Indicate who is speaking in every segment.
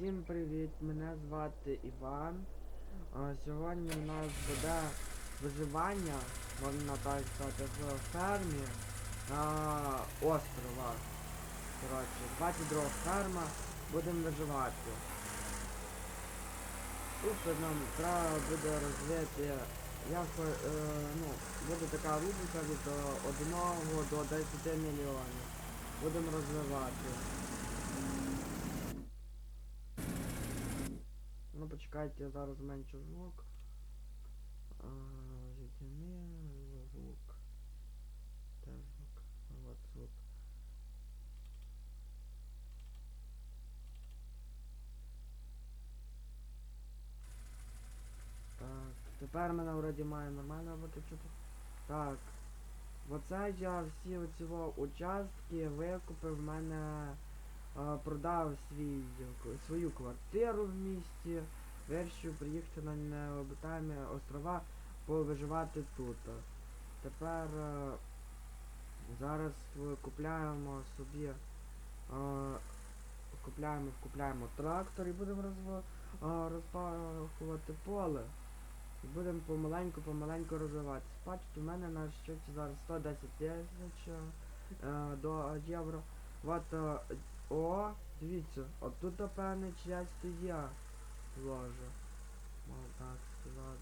Speaker 1: Всім привіт! Мене звати Іван. А, Сьогодні у нас буде виживання, можна так сказати, в фермі на острова. Коротше, 22 ферма, будемо виживати. Тут нам треба буде розвити, як, е, ну, буде така рубрика від 1 до 10 мільйонів. Будемо розвивати. Почекайте, я зараз зменшу звук. Зітяни, звук. Де звук? Вот звук. Так, тепер мене вроді має нормально чути. Так. Оце я всі оці участки викупив в мене а, продав свій, свою квартиру в місті, вирішив приїхати на необитаємі острова повиживати тут. Тепер е, зараз купляємо собі е, купляємо, купляємо трактор і будемо розво, е, розпахувати поле. І будемо помаленьку, помаленьку розвиватися. Бачите, у мене на щоці зараз 110 тисяч е, до євро. От, о, дивіться, от тут напевне чиясь то я ложу. Мав так сказати.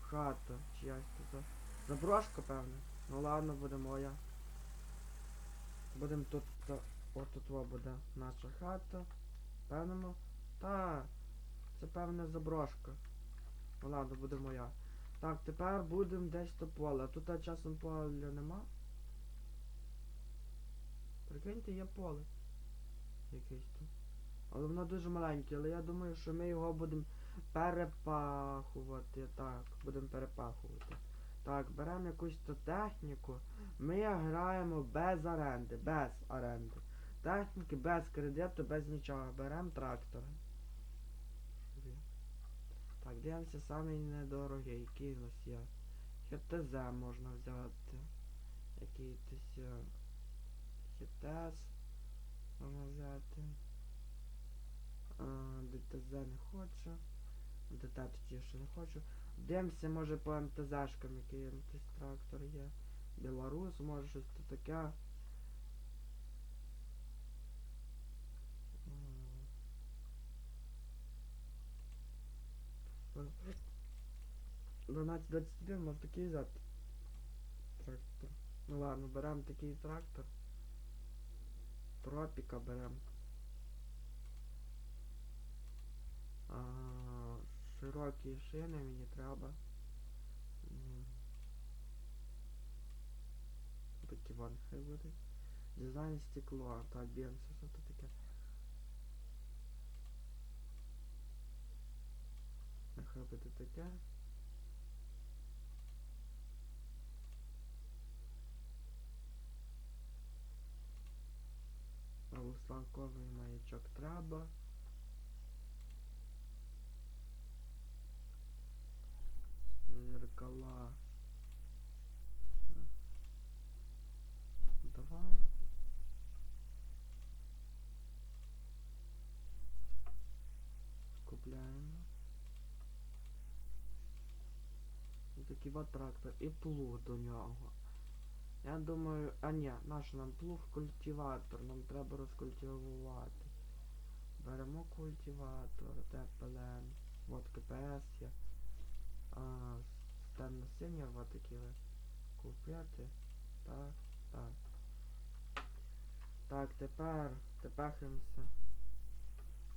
Speaker 1: Хата чиясь за. Заброшка, певне. Ну ладно, буде моя. Будем тут. то- От тут во буде наша хата. Певному. Та. Це певне заброшка. Ну ладно, буде моя. Так, тепер будемо десь то поле. Тут часом поля нема. Прикиньте, є поле. Якесь тут. Але воно дуже маленьке, але я думаю, що ми його будемо перепахувати. Так, будемо перепахувати. Так, беремо якусь то техніку. Ми граємо без оренди, без оренди. Техніки без кредиту, без нічого. Беремо трактор. Так, дивимося самий недорогий, який у нас є. ХТЗ можна взяти. Якийсь е, ХТС можна взяти. ДТЗ не хочу. ДТ ще не хочу. Дивимося, може по МТЗшкам, який МТЗ трактор є. Білорус, може щось то таке. М. 12-21 може такий взяти. Трактор. Ну ладно, беремо такий трактор. Тропіка беремо. Широкі шини мені треба. Вон хай буде. Дизайн стекло, та бенз, що це таке. Нехай буде таке. Православковий маячок треба. От трактор і плуг до нього. Я думаю, а ні, наш нам плуг культиватор, нам треба розкультивувати. Беремо культиватор, ТПЛН, от КПС є. А, стан насіння, от такі купляти. Так, так. Так, тепер тепехаємося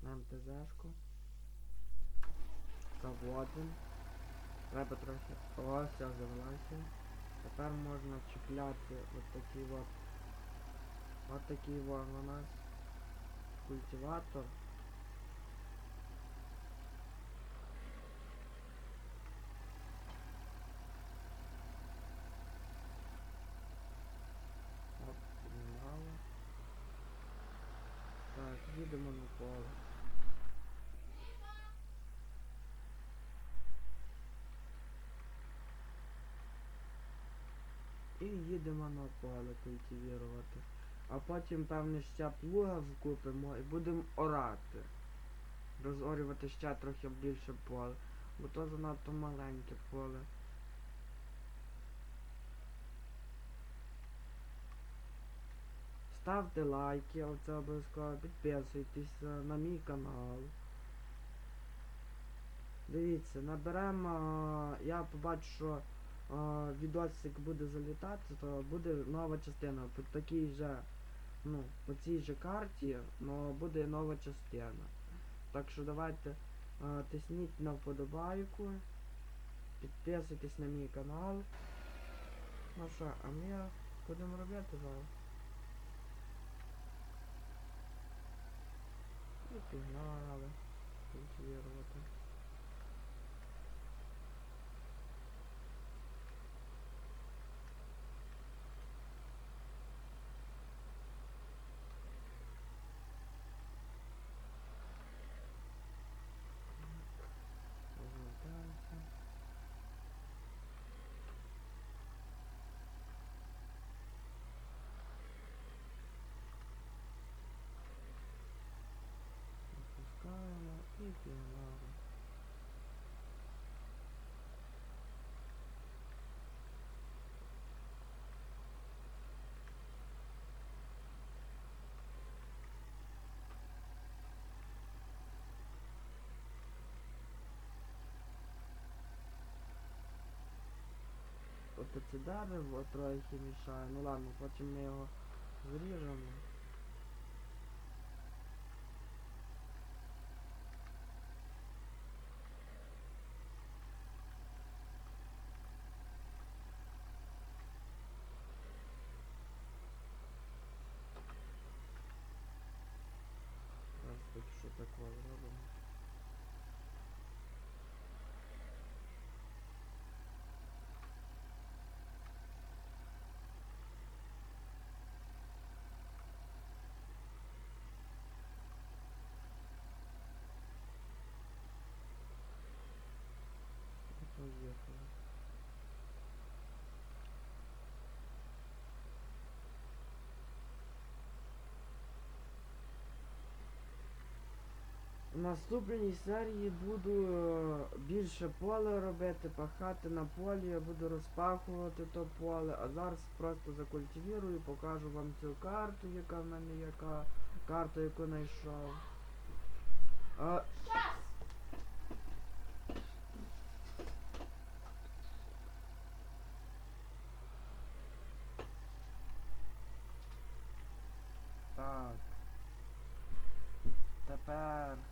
Speaker 1: на МТЗшку. Заводимо. Треба трохи. О, все, завелася. Тепер можна чіпляти от такий от. От такий от у нас культиватор. Оп, піднімали. Так, їдемо на поле. І їдемо на поле культивірувати. А потім, певне, ще плуга вкупимо і будемо орати. розорювати ще трохи більше поле. Бо то занадто маленьке поле. Ставте лайки, оце обов'язково підписуйтесь е, на мій канал. Дивіться, наберемо, е, я побачу, що відосик буде залітати, то буде нова частина. По такій же, ну, по цій же карті, но буде нова частина. Так що давайте е, тисніть на вподобайку, підписуйтесь на мій канал. Ну що, а ми будемо робити зараз. І пігнали. Культивувати. Розвертаємося. Опускаємо і пігнали. От це трохи мішає. Ну ладно, потім ми його зріжемо. Зараз поки що такого зробимо. І поїхали. В наступній серії буду е, більше поле робити, пахати на полі, я буду розпахувати то поле, а зараз просто закультивірую, покажу вам цю карту, яка в мене яка, карту, яку знайшов. А, так. Тепер.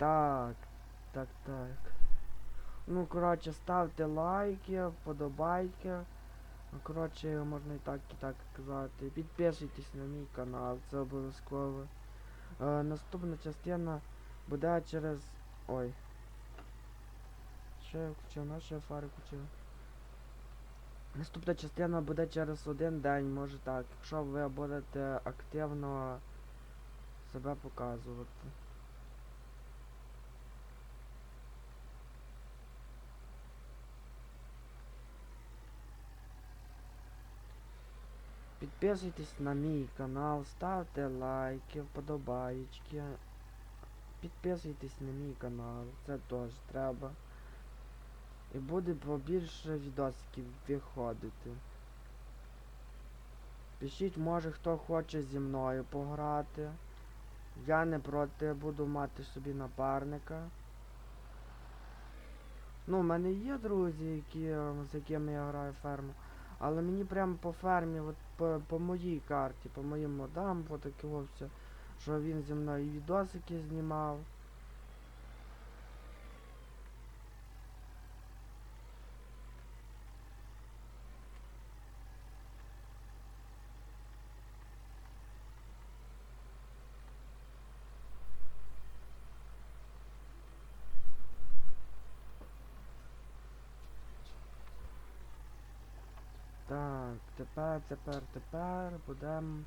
Speaker 1: Так, так, так. Ну, коротше, ставте лайки, вподобайки. Ну, коротше, можна і так, і так казати. Підписуйтесь на мій канал, це обов'язково. Е, наступна частина буде через. Ой. Що я включив? На що я фари включив? Наступна частина буде через один день, може так, якщо ви будете активно себе показувати. Підписуйтесь на мій канал, ставте лайки, вподобаєчки. Підписуйтесь на мій канал, це теж треба. І буде побільше відосиків виходити. Пишіть, може хто хоче зі мною пограти. Я не проти буду мати собі напарника. Ну, в мене є друзі, які, з якими я граю ферму. Але мені прямо по фермі, от по, по моїй карті, по моїм модам, от таке все, що він зі мною відосики знімав. Так, тепер, тепер, тепер будемо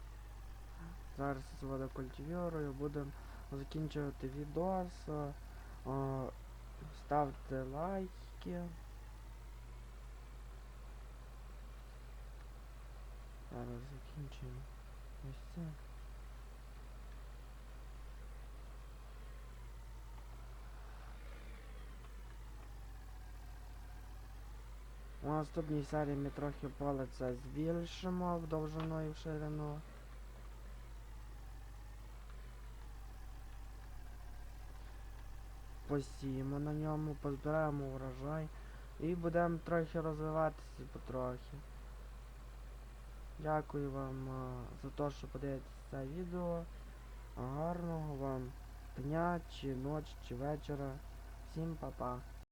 Speaker 1: зараз з водокультивірою будемо закінчувати відос. О, ставте лайки. Зараз закінчимо ось це. У наступній серії ми трохи поле це збільшимо в довжину і в ширину. Посіємо на ньому, позбираємо урожай і будемо трохи розвиватися потрохи. Дякую вам а, за те, що подивитесь це відео. Гарного вам дня, чи ночі, чи вечора. Всім па-па.